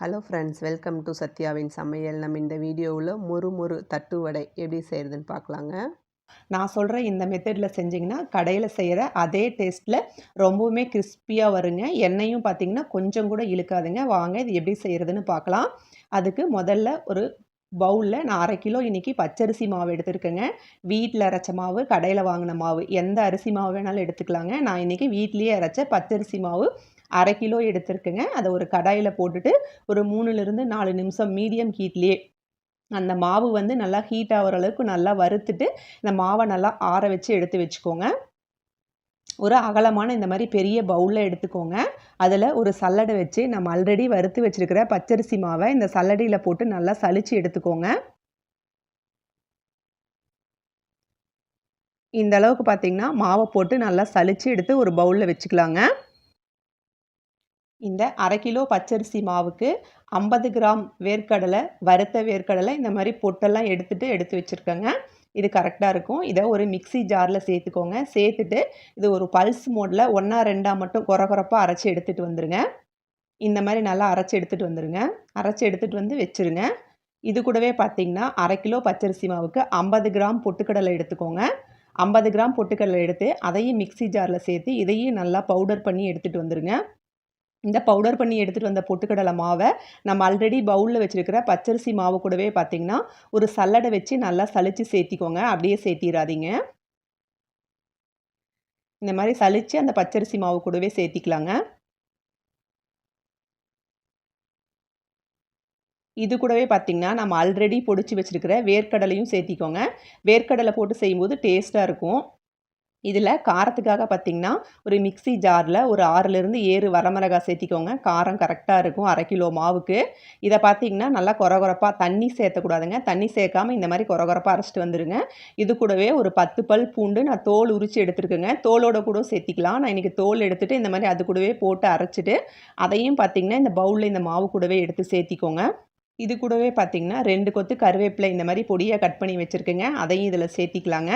Hello friends welcome to சத்யாவின் சமையல் நம்ம இந்த வீடியோவில் மொறு மொறு தட்டு வடை எப்படி செய்கிறதுன்னு பார்க்கலாங்க. நான் சொல்கிற இந்த மெத்தடில் செஞ்சிங்கன்னா கடையில் செய்கிற அதே டேஸ்ட்டில் ரொம்பவுமே கிறிஸ்பியாக வருங்க. எண்ணெயும் பார்த்திங்கன்னா கொஞ்சம் கூட இழுக்காதுங்க. வாங்க இது எப்படி செய்கிறதுன்னு பார்க்கலாம். அதுக்கு முதல்ல ஒரு பவுலில் நான் அரை கிலோ இன்றைக்கி பச்சரிசி மாவு எடுத்துருக்கேங்க. வீட்டில் அரைச்ச மாவு கடையில் வாங்கின மாவு எந்த அரிசி மாவு வேணாலும் எடுத்துக்கலாங்க. நான் இன்றைக்கி வீட்லேயே அரைச்ச பச்சரிசி மாவு அரை கிலோ எடுத்திருக்கேங்க. அதை ஒரு கடாயில் போட்டுட்டு ஒரு மூணுலேருந்து நாலு நிமிஷம் மீடியம் ஹீட்லேயே அந்த மாவு வந்து நல்லா ஹீட் ஆகிற அளவுக்கு நல்லா வறுத்துட்டு இந்த மாவை நல்லா ஆற வச்சு எடுத்து வச்சுக்கோங்க. ஒரு அகலமான இந்த மாதிரி பெரிய பவுலில் எடுத்துக்கோங்க. அதில் ஒரு சல்லடை வச்சு நம்ம ஆல்ரெடி வறுத்து வச்சுருக்கிற பச்சரிசி மாவை இந்த சல்லடையில் போட்டு நல்லா சளிச்சு எடுத்துக்கோங்க. இந்த அளவுக்கு பார்த்தீங்கன்னா மாவை போட்டு நல்லா சளிச்சு எடுத்து ஒரு பவுலில் வச்சுக்கலாங்க. இந்த அரை கிலோ பச்சரிசி மாவுக்கு ஐம்பது கிராம் வேர்க்கடலை வறுத்த வேர்க்கடலை இந்த மாதிரி பொட்டெல்லாம் எடுத்துகிட்டு எடுத்து வச்சுருக்கேங்க. இது கரெக்டாக இருக்கும். இதை ஒரு மிக்சி ஜாரில் சேர்த்துக்கோங்க. சேர்த்துட்டு இது ஒரு பல்ஸ் மோடில் ஒன்றா ரெண்டாக மட்டும் குறை குறப்பாக அரைச்சி எடுத்துகிட்டு வந்துடுங்க இந்த மாதிரி நல்லா அரைச்சி எடுத்துகிட்டு வந்துடுங்க அரைச்சி எடுத்துகிட்டு வந்து வச்சுருங்க. இது கூடவே பார்த்திங்கன்னா அரை கிலோ பச்சரிசி மாவுக்கு ஐம்பது கிராம் பொட்டுக்கடலை எடுத்துக்கோங்க. ஐம்பது கிராம் பொட்டுக்கடலை எடுத்து அதையும் மிக்சி ஜாரில் சேர்த்து இதையும் நல்லா பவுடர் பண்ணி எடுத்துகிட்டு வந்துடுங்க இந்த பவுடர் பண்ணி எடுத்துகிட்டு வந்த பொட்டுக்கடலை மாவை நம்ம ஆல்ரெடி பவுலில் வச்சுருக்கிற பச்சரிசி மாவு கூடவே பார்த்திங்கன்னா ஒரு சல்லடை வச்சு நல்லா சளிச்சு சேர்த்திக்கோங்க அப்படியே சேர்த்திடாதீங்க இந்த மாதிரி சளிச்சு அந்த பச்சரிசி மாவு கூடவே சேர்த்திக்கலாங்க இது கூடவே பார்த்திங்கன்னா நம்ம ஆல்ரெடி பொடிச்சு வச்சுருக்கிற வேர்க்கடலையும் சேர்த்திக்கோங்க வேர்க்கடலை போட்டு செய்யும்போது டேஸ்ட்டாக இருக்கும். இதில் காரத்துக்காக பார்த்திங்கன்னா ஒரு மிக்சி ஜாரில் ஒரு ஆறுலேருந்து ஏழு வரமிளகாய் சேர்த்திக்கோங்க. காரம் கரெக்டாக இருக்கும் அரை கிலோ மாவுக்கு. இதை பார்த்திங்கன்னா நல்லா குறகுறப்பாக தண்ணி சேர்த்தக்கூடாதுங்க. தண்ணி சேர்க்காமல் இந்த மாதிரி குறகுறப்பாக அரைச்சிட்டு வந்துடுங்க இது கூடவே ஒரு பத்து பல் பூண்டு நான் தோல் உரித்து எடுத்துருக்கேங்க. தோலோட கூட சேர்த்திக்கலாம். நான் இன்றைக்கி தோல் எடுத்துகிட்டு இந்த மாதிரி அது கூடவே போட்டு அரைச்சிட்டு அதையும் பார்த்திங்கன்னா இந்த பவுலில் இந்த மாவு கூடவே எடுத்து சேர்த்திக்கோங்க. இது கூடவே பார்த்திங்கன்னா ரெண்டு கொத்து கருவேப்பிலை இந்த மாதிரி பொடியாக கட் பண்ணி வச்சுருக்கேங்க. அதையும் இதில் சேர்த்திக்கலாங்க.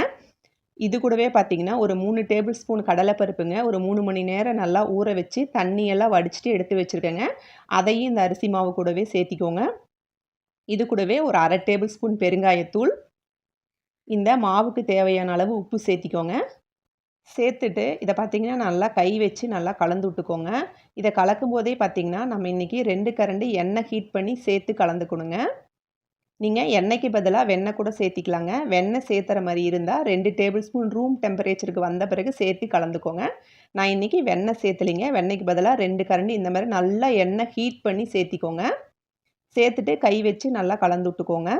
இது கூடவே பார்த்தீங்கன்னா ஒரு மூணு டேபிள் ஸ்பூன் கடலைப்பருப்புங்க ஒரு மூணு மணி நேரம் நல்லா ஊற வச்சு தண்ணியெல்லாம் வடிச்சிட்டு எடுத்து வச்சுருக்கேங்க. அதையும் இந்த அரிசி மாவு கூடவே சேர்த்திக்கோங்க. இது கூடவே ஒரு அரை டேபிள் ஸ்பூன் பெருங்காயத்தூள். இந்த மாவுக்கு தேவையான அளவு உப்பு சேர்த்திக்கோங்க. சேர்த்துட்டு இதை பார்த்திங்கன்னா நல்லா கை வச்சு நல்லா கலந்து விட்டுக்கோங்க. இதை கலக்கும் போதே பார்த்திங்கன்னா நம்ம இன்றைக்கி ரெண்டு கரண்டி எண்ணெய் ஹீட் பண்ணி சேர்த்து கலந்துக்கணுங்க. நீங்கள் எண்ணெய்க்கு பதிலாக வெண்ணெய் கூட சேர்த்திக்கலாங்க. வெண்ணெய் சேர்த்துற மாதிரி இருந்தால் ரெண்டு டேபிள் ஸ்பூன் ரூம் டெம்பரேச்சருக்கு வந்த பிறகு சேர்த்து கலந்துக்கோங்க. நான் இன்றைக்கி வெண்ணெய் சேர்த்துலிங்க. வெண்ணெய்க்கு பதிலாக ரெண்டு கரண்டி இந்த மாதிரி நல்லா எண்ணெய் ஹீட் பண்ணி சேர்த்திக்கோங்க. சேர்த்துட்டு கை வச்சு நல்லா கலந்து விட்டுக்கோங்க.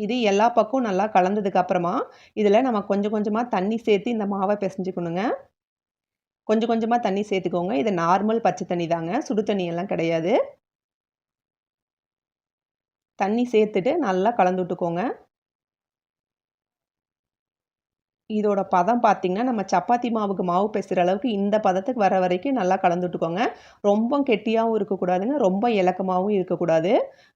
இது எல்லா பக்கம் நல்லா கலந்ததுக்கு அப்புறமா இதில் நம்ம கொஞ்சம் கொஞ்சமாக தண்ணி சேர்த்து இந்த மாவை பிசைஞ்சுக்கணுங்க. கொஞ்சம் கொஞ்சமாக தண்ணி சேர்த்துக்கோங்க. இது நார்மல் பச்சை தண்ணி தாங்க. சுடு தண்ணியெல்லாம் கிடையாது. தண்ணி சேர்த்துட்டு நல்லா கலந்து விட்டுக்கோங்க. இதோட பதம் பார்த்திங்கன்னா நம்ம சப்பாத்தி மாவுக்கு மாவு பேசுகிற அளவுக்கு இந்த பதத்துக்கு வர வரைக்கும் நல்லா கலந்துட்டுக்கோங்க. ரொம்ப கெட்டியாகவும் இருக்கக்கூடாதுங்க. ரொம்ப இலக்கமாகவும் இருக்கக்கூடாது.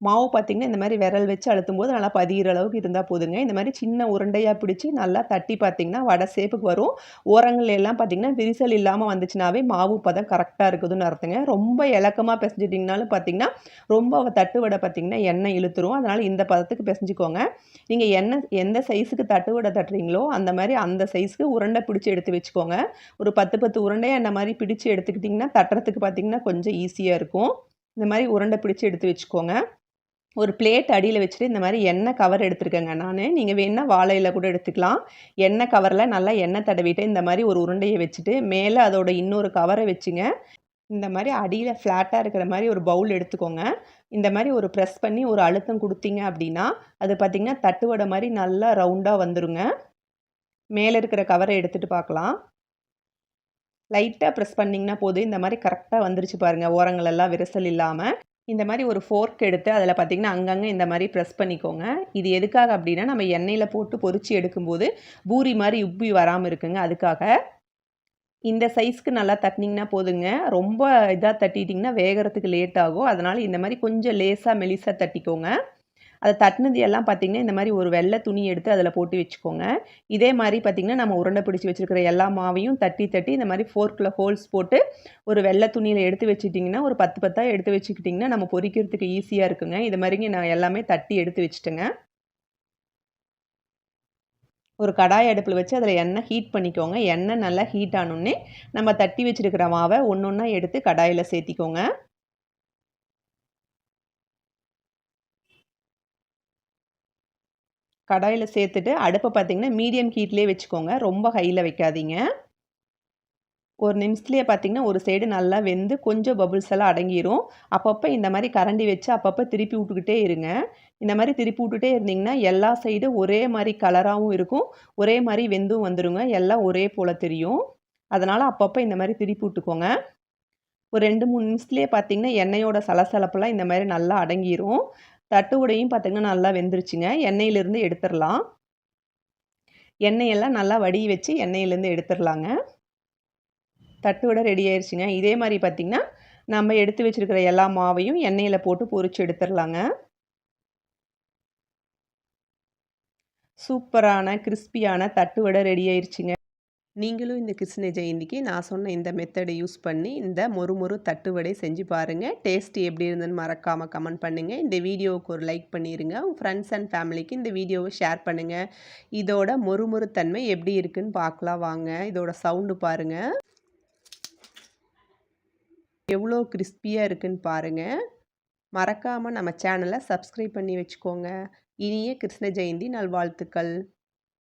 மாவு பார்த்திங்கன்னா இந்த மாதிரி விரல் வச்சு அழுத்தும் போது நல்லா பதிகிற அளவுக்கு இருந்தால் போதுங்க. இந்த மாதிரி சின்ன உருண்டையாக பிடிச்சி நல்லா தட்டி பார்த்திங்கன்னா வடை சேப்புக்கு வரும். ஓரங்கள் எல்லாம் பார்த்திங்கன்னா விரிசல் இல்லாமல் வந்துச்சுனாவே மாவு பதம் கரெக்டாக இருக்குதுன்னு அர்த்தங்க. ரொம்ப இலக்கமாக பிசைஞ்சிட்டிங்கனாலும் பார்த்திங்கன்னா ரொம்ப தட்டு வடை பார்த்திங்கன்னா எண்ணெய் இழுத்துரும். அதனால் இந்த பதத்துக்கு பிசைஞ்சிக்கோங்க. நீங்கள் எண்ணெய் எந்த சைஸுக்கு தட்டு வடை தட்டுறீங்களோ அந்த மாதிரி அந்த சைஸ்க்கு உருண்டை பிடிச்சி எடுத்து வச்சுக்கோங்க. ஒரு பத்து பத்து உருண்டையை அந்த மாதிரி பிடிச்சி எடுத்துக்கிட்டிங்கன்னா தட்டுறதுக்கு பார்த்திங்கன்னா கொஞ்சம் ஈஸியாக இருக்கும். இந்த மாதிரி உருண்டை பிடிச்சி எடுத்து வச்சுக்கோங்க. ஒரு பிளேட் அடியில் வச்சுட்டு இந்த மாதிரி எண்ணெய் கவர் எடுத்துருக்கேங்க நான். நீங்கள் வேணால் வாழையில் கூட எடுத்துக்கலாம். எண்ணெய் கவரில் நல்லா எண்ணெய் தடவிட்டு இந்த மாதிரி ஒரு உருண்டையை வச்சுட்டு மேலே அதோட இன்னொரு கவரை வச்சுங்க. இந்த மாதிரி அடியில் ஃப்ளாட்டாக இருக்கிற மாதிரி ஒரு பவுல் எடுத்துக்கோங்க. இந்த மாதிரி ஒரு ப்ரெஸ் பண்ணி ஒரு அழுத்தம் கொடுத்தீங்க அப்படின்னா அது பார்த்திங்கன்னா தட்டுவடை மாதிரி நல்லா ரவுண்டாக வந்துருங்க. மேலே இருக்கிற கவரை எடுத்துகிட்டு பார்க்கலாம். லைட்டாக ப்ரெஸ் பண்ணிங்கன்னா போதும். இந்த மாதிரி கரெக்டாக வந்துருச்சு பாருங்கள் ஓரங்களெல்லாம் விரிசல் இல்லாமல் இந்த மாதிரி ஒரு ஃபோர்க் எடுத்து அதில் பார்த்திங்கன்னா அங்கங்கே இந்த மாதிரி ப்ரெஸ் பண்ணிக்கோங்க. இது எதுக்காக அப்படின்னா நம்ம எண்ணெயில் போட்டு பொறிச்சு எடுக்கும்போது பூரி மாதிரி உப்பி வராமல் இருக்குங்க. அதுக்காக இந்த சைஸ்க்கு நல்லா தட்டினீங்கன்னா போதுங்க. ரொம்ப இதாக தட்டிட்டிங்கன்னா வேகிறதுக்கு லேட் ஆகும். அதனால் இந்த மாதிரி கொஞ்சம் லேசாக மெலிசாக தட்டிக்கோங்க. அதை தட்டினது எல்லாம் பார்த்திங்கன்னா இந்த மாதிரி ஒரு வெள்ளை துணி எடுத்து அதில் போட்டு வச்சுக்கோங்க. இதே மாதிரி பார்த்திங்கன்னா நம்ம உருண்டை பிடிச்சி வச்சுருக்கிற எல்லா மாவையும் தட்டி தட்டி இந்த மாதிரி ஃபோர்க்கில் ஹோல்ஸ் போட்டு ஒரு வெள்ளை துணியில் எடுத்து வச்சுட்டிங்கன்னா ஒரு பத்து பத்தாக எடுத்து வச்சுக்கிட்டிங்கன்னா நம்ம பொரிக்கிறதுக்கு ஈஸியாக இருக்குங்க. இது மாதிரிங்க நான் எல்லாமே தட்டி எடுத்து வச்சுட்டேங்க. ஒரு கடாய் அடுப்பில் வச்சு அதில் எண்ணெய் ஹீட் பண்ணிக்கோங்க. எண்ணெய் நல்லா ஹீட் ஆனோடனே நம்ம தட்டி வச்சுருக்கிற மாவை ஒன்று ஒன்றா எடுத்து கடாயில் சேர்த்திக்கோங்க. கடாயில் சேர்த்துட்டு அடுப்பை பார்த்திங்கன்னா மீடியம் ஹீட்லேயே வச்சுக்கோங்க. ரொம்ப ஹையில் வைக்காதீங்க. ஒரு நிமிஷத்துலேயே பார்த்திங்கன்னா ஒரு சைடு நல்லா வெந்து கொஞ்சம் பபுள்ஸ் எல்லாம் அடங்கிரும். அப்பப்போ இந்த மாதிரி கரண்டி வச்சு அப்பப்போ திருப்பி விட்டுக்கிட்டே இருங்க. இந்த மாதிரி திருப்பி விட்டுட்டே இருந்தீங்கன்னா எல்லா சைடும் ஒரே மாதிரி கலராகவும் இருக்கும். ஒரே மாதிரி வெந்தும் வந்துடுங்க எல்லாம் ஒரே போல் தெரியும். அதனால் அப்பப்போ இந்த மாதிரி திருப்பி விட்டுக்கோங்க. ஒரு ரெண்டு மூணு நிமிஷத்துலேயே பார்த்திங்கன்னா எண்ணெயோட சலசலப்பெல்லாம் இந்த மாதிரி நல்லா அடங்கிரும். தட்டு உடையும் பார்த்திங்கன்னா நல்லா வெந்துருச்சுங்க. எண்ணெயிலேருந்து எடுத்துடலாம் எண்ணெயெல்லாம் நல்லா வடி வச்சு எண்ணெயிலேருந்து எடுத்துடலாங்க தட்டு விட ரெடி ஆயிடுச்சுங்க இதே மாதிரி பார்த்திங்கன்னா நம்ம எடுத்து வச்சுருக்கிற எல்லா மாவையும் எண்ணெயில் போட்டு பொரிச்சு எடுத்துடலாங்க சூப்பரான கிறிஸ்பியான தட்டு வடை ரெடி ஆயிடுச்சுங்க நீங்களும் இந்த கிருஷ்ண ஜெயந்திக்கு நான் சொன்ன இந்த மெத்தடை யூஸ் பண்ணி இந்த மொறு மொறு தட்டுவடை செஞ்சு பாருங்கள் டேஸ்ட் எப்படி இருந்ததுன்னு மறக்காமல் கமெண்ட் பண்ணுங்கள் இந்த வீடியோவுக்கு ஒரு லைக் பண்ணிடுங்க உங்கள் ஃப்ரெண்ட்ஸ் அண்ட் ஃபேமிலிக்கு இந்த வீடியோவை ஷேர் பண்ணுங்கள் இதோட மொறு மொறு தன்மை எப்படி இருக்குன்னு பார்க்கலாம் வாங்க. இதோட சவுண்டு பாருங்கள் எவ்வளோ கிறிஸ்பியாக இருக்குன்னு பாருங்கள் மறக்காமல் நம்ம சேனலை சப்ஸ்கிரைப் பண்ணி வச்சுக்கோங்க. இனிய கிருஷ்ண ஜெயந்தி நல்வாழ்த்துக்கள்.